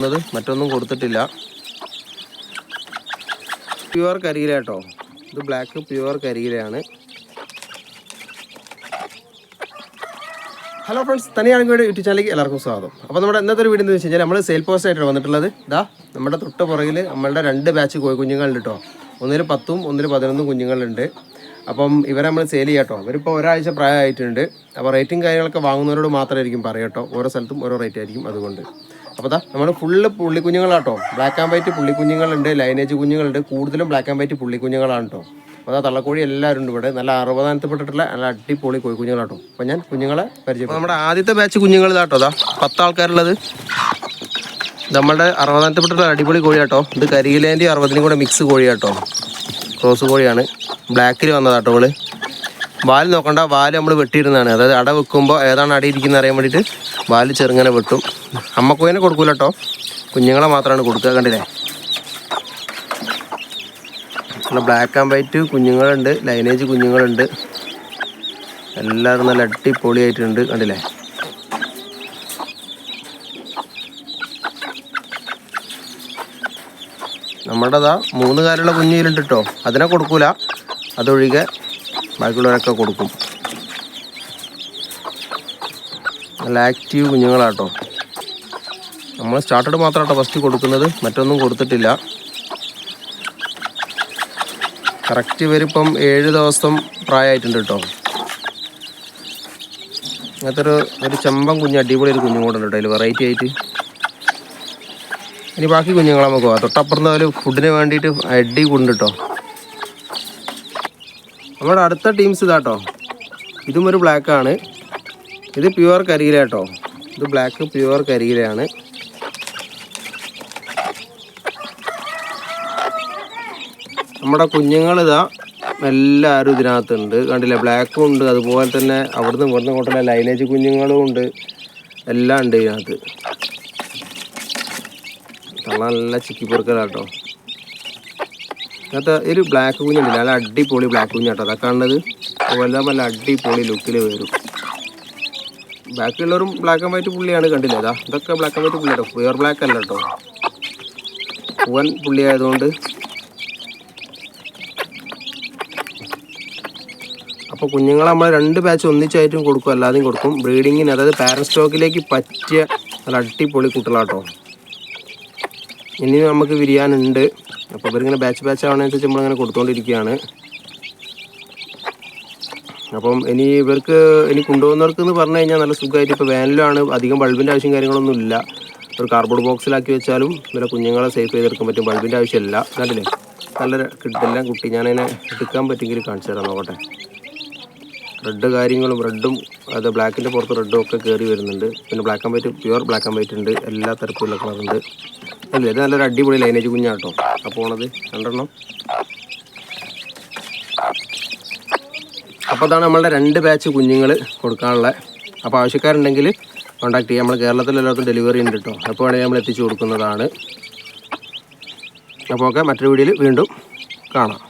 മറ്റൊന്നും കൊടുത്തിട്ടില്ല. പ്യുവർ കരിയില കേട്ടോ. ഇത് ബ്ലാക്ക് പ്യുവർ കരിയിലയാണ്. ഹലോ ഫ്രണ്ട്സ് തനിയാണെങ്കിൽ യൂട്യൂബ് ചാനലിലേക്ക് എല്ലാവർക്കും സ്വാഗതം. അപ്പോൾ നമ്മുടെ ഇന്നത്തെ ഒരു വീഡിയോ വെച്ച് കഴിഞ്ഞാൽ നമ്മൾ സെയിൽ പോസ്റ്റ് ആയിട്ടാണ് വന്നിട്ടുള്ളത്. ഇതാ നമ്മുടെ തൊട്ട് പുറകിൽ നമ്മളുടെ രണ്ട് ബാച്ച് കോഴി കുഞ്ഞുങ്ങളുണ്ട് കേട്ടോ. ഒന്നിൽ പത്തും ഒന്നിൽ പതിനൊന്നും കുഞ്ഞുങ്ങളുണ്ട്. അപ്പം ഇവരെ നമ്മൾ സെയിൽ ചെയ്യാം കേട്ടോ. ഇവരിപ്പോൾ ഒരാഴ്ച പ്രായമായിട്ടുണ്ട്. അപ്പോൾ റേറ്റിംഗ് കാര്യങ്ങളൊക്കെ വാങ്ങുന്നവരോട് മാത്രമായിരിക്കും പറയാം കേട്ടോ. ഓരോ സ്ഥലത്തും ഓരോ റേറ്റ് ആയിരിക്കും അതുകൊണ്ട്. അപ്പോൾ ദാ നമ്മൾ ഫുള്ള് പുള്ളിക്കുഞ്ഞുങ്ങളാട്ടോ. ബ്ലാക്ക് ആൻഡ് വൈറ്റ് പുള്ളിക്കുഞ്ഞുങ്ങളുണ്ട് ലൈനേജ് കുഞ്ഞുങ്ങളുണ്ട്. കൂടുതലും ബ്ലാക്ക് ആൻഡ് വൈറ്റ് പുള്ളിക്കുഞ്ഞുങ്ങളാണ് കേട്ടോ അപ്പോൾ അതാ തള്ളക്കോഴി എല്ലാവരും ഉണ്ട് ഇവിടെ. നല്ല അറുപതാനത്തിൽപ്പെട്ടിട്ടുള്ള നല്ല അടിപൊളി കോഴി കുഞ്ഞുങ്ങളാട്ടോ. അപ്പോൾ ഞാൻ കുഞ്ഞുങ്ങളെ പരിചയം നമ്മുടെ ആദ്യത്തെ ബാച്ച് കുഞ്ഞുങ്ങൾ ഇതാട്ടോ. അതാ പത്ത് ആൾക്കാരുള്ളത്. നമ്മളുടെ അറുപതാനത്തിൽപ്പെട്ടിട്ടുള്ള അടിപൊളി കോഴിയാട്ടോ. ഇത് കരിയിലേന്റെയും അറുപതിനും കൂടെ മിക്സ് കോഴിയാട്ടോ. ക്രോസ് കോഴിയാണ്. ബ്ലാക്കിൽ വന്നതാട്ടോ ഇവൾ. വാൽ നോക്കണ്ട വാൽ നമ്മൾ വെട്ടിയിരുന്നതാണ്. അതായത് അട വെക്കുമ്പോൾ ഏതാണ് അടി ഇരിക്കുന്നത് അറിയാൻ വേണ്ടിയിട്ട് വാൽ ചെറുങ്ങനെ വെട്ടും. അമ്മക്കോയിനെ കൊടുക്കൂല കേട്ടോ കുഞ്ഞുങ്ങളെ മാത്രമാണ് കൊടുക്കുക കണ്ടില്ലേ? നല്ല ബ്ലാക്ക് ആൻഡ് വൈറ്റ് കുഞ്ഞുങ്ങളുണ്ട് ലൈനേജ് കുഞ്ഞുങ്ങളുണ്ട്. എല്ലാവരും നല്ല അടിപൊളിയായിട്ടുണ്ട് കണ്ടില്ലേ? നമ്മുടെതാ മൂന്ന് കാലുള്ള കുഞ്ഞിലുണ്ട് കേട്ടോ അതിനെ കൊടുക്കൂല. അതൊഴികെ ബാക്കിയുള്ളവരൊക്കെ കൊടുക്കും. നല്ല ആക്റ്റീവ് കുഞ്ഞുങ്ങളാട്ടോ. നമ്മൾ സ്റ്റാർട്ടഡ് മാത്രമാട്ടോ ഫസ്റ്റ് കൊടുക്കുന്നത്. മറ്റൊന്നും കൊടുത്തിട്ടില്ല. കറക്റ്റ് ഇവരിപ്പം ഏഴ് ദിവസം പ്രായമായിട്ടുണ്ട് കേട്ടോ. അങ്ങനത്തെ ഒരു ഒരു ചെമ്പൻ കുഞ്ഞ് അടിപൊളി ഒരു കുഞ്ഞും കൂടെ കേട്ടോ. അതിൽ വെറൈറ്റി ആയിട്ട്. ഇനി ബാക്കി കുഞ്ഞുങ്ങളെ നമുക്ക് പോവാം. തൊട്ടപ്പുറത്ത് ഒരു ഫുഡിന് വേണ്ടിയിട്ട് അടി കൊണ്ട് കേട്ടോ. നമ്മുടെ അടുത്ത ടീംസ് ഇതാട്ടോ ഇതും ഒരു ബ്ലാക്ക് ആണ്. ഇത് പ്യുവർ കരിയില കേട്ടോ ഇത് ബ്ലാക്ക് പ്യുവർ കരിയിലയാണ് നമ്മുടെ കുഞ്ഞുങ്ങളിതാ എല്ലാവരും ഇതിനകത്തുണ്ട് കണ്ടില്ലേ? ബ്ലാക്കും ഉണ്ട്. അതുപോലെ തന്നെ അവിടുന്ന് ഇവിടുന്ന് കൊണ്ടുള്ള ലൈനേജ് കുഞ്ഞുങ്ങളും ഉണ്ട്. എല്ലാം ഉണ്ട് ഇതിനകത്ത്. നല്ല ചിക്കി പൊറുക്കലാട്ടോ അതിനകത്ത് ഒരു ബ്ലാക്ക് കുഞ്ഞുണ്ട് നല്ല അടിപൊളി ബ്ലാക്ക് കുഞ്ഞാട്ടോ അതൊക്കെ കാണുന്നത്. അതുപോലെ നല്ല അടിപൊളി ലുക്കിൽ വരും. ബാക്കിയുള്ളവരും ബ്ലാക്ക് ആൻഡ് വൈറ്റ് പുള്ളിയാണ് കണ്ടില്ലേ? ഇതാ ഇതൊക്കെ ബ്ലാക്ക് ആൻഡ് വൈറ്റ് പുള്ളിയാട്ടോ. പ്യുവർ ബ്ലാക്ക് അല്ല കേട്ടോ പൂവൻ പുള്ളി ആയതുകൊണ്ട് അപ്പോൾ കുഞ്ഞുങ്ങളെ നമ്മൾ രണ്ട് ബാച്ച് ഒന്നിച്ചായിട്ടും കൊടുക്കും. അല്ലാതെയും കൊടുക്കും. ബ്രീഡിങ്ങിന് അതായത് പാരൻ സ്റ്റോക്കിലേക്ക് പറ്റിയ നല്ല അടിപൊളി കുട്ടികളാട്ടോ. ഇനി നമുക്ക് വിരിയാനുണ്ട് അപ്പോൾ ഇവരിങ്ങനെ ബാച്ച് ബാച്ച് ആവണനുസരിച്ച് നമ്മളിങ്ങനെ കൊടുത്തുകൊണ്ടിരിക്കുകയാണ് അപ്പം ഇനി ഇവർക്ക് ഇനി കൊണ്ടുപോകുന്നവർക്ക് എന്ന് പറഞ്ഞു കഴിഞ്ഞാൽ നല്ല സുഖമായിട്ട് ഇപ്പോൾ വേനലാണ്. അധികം ബൾബിന്റെ ആവശ്യം കാര്യങ്ങളൊന്നും ഇല്ല. ഒരു കാർഡ്ബോർഡ് ബോക്സിലാക്കി വെച്ചാലും ഇവരെ കുഞ്ഞുങ്ങളെ സേഫ് ചെയ്തെടുക്കാൻ പറ്റും. ബൾബിന്റെ ആവശ്യമില്ല. കണ്ടില്ലേ നല്ല കിട്ടില്ല കുട്ടി ഞാനതിനെ എടുക്കാൻ പറ്റുമെങ്കിൽ കാണിച്ചു തരാം നോക്കട്ടെ. റെഡ് കാര്യങ്ങളും റെഡും അത് ബ്ലാക്കിന്റെ പുറത്ത് റെഡും ഒക്കെ കയറി വരുന്നുണ്ട്. പിന്നെ black and white pure black and white ഉണ്ട്. എല്ലാ തരത്തിലുള്ള കളറുണ്ട് അല്ല ഇത് നല്ലൊരു അടിപൊളി ലൈനേജ് കുഞ്ഞാട്ടോ. അപ്പോൾ പോണത് രണ്ടെണ്ണം. അപ്പോൾ അതാണ് നമ്മളുടെ രണ്ട് ബാച്ച് കുഞ്ഞുങ്ങൾ കൊടുക്കാനുള്ള. അപ്പോൾ ആവശ്യക്കാരുണ്ടെങ്കിൽ കോൺടാക്ട് ചെയ്യാം. നമ്മൾ കേരളത്തിൽ എല്ലാവർക്കും ഡെലിവറി ഉണ്ട് കേട്ടോ അപ്പോൾ വേണമെങ്കിൽ നമ്മൾ എത്തിച്ചു കൊടുക്കുന്നതാണ്. അപ്പോൾ ഓക്കെ മറ്റൊരു വീഡിയോയിൽ വീണ്ടും കാണാം.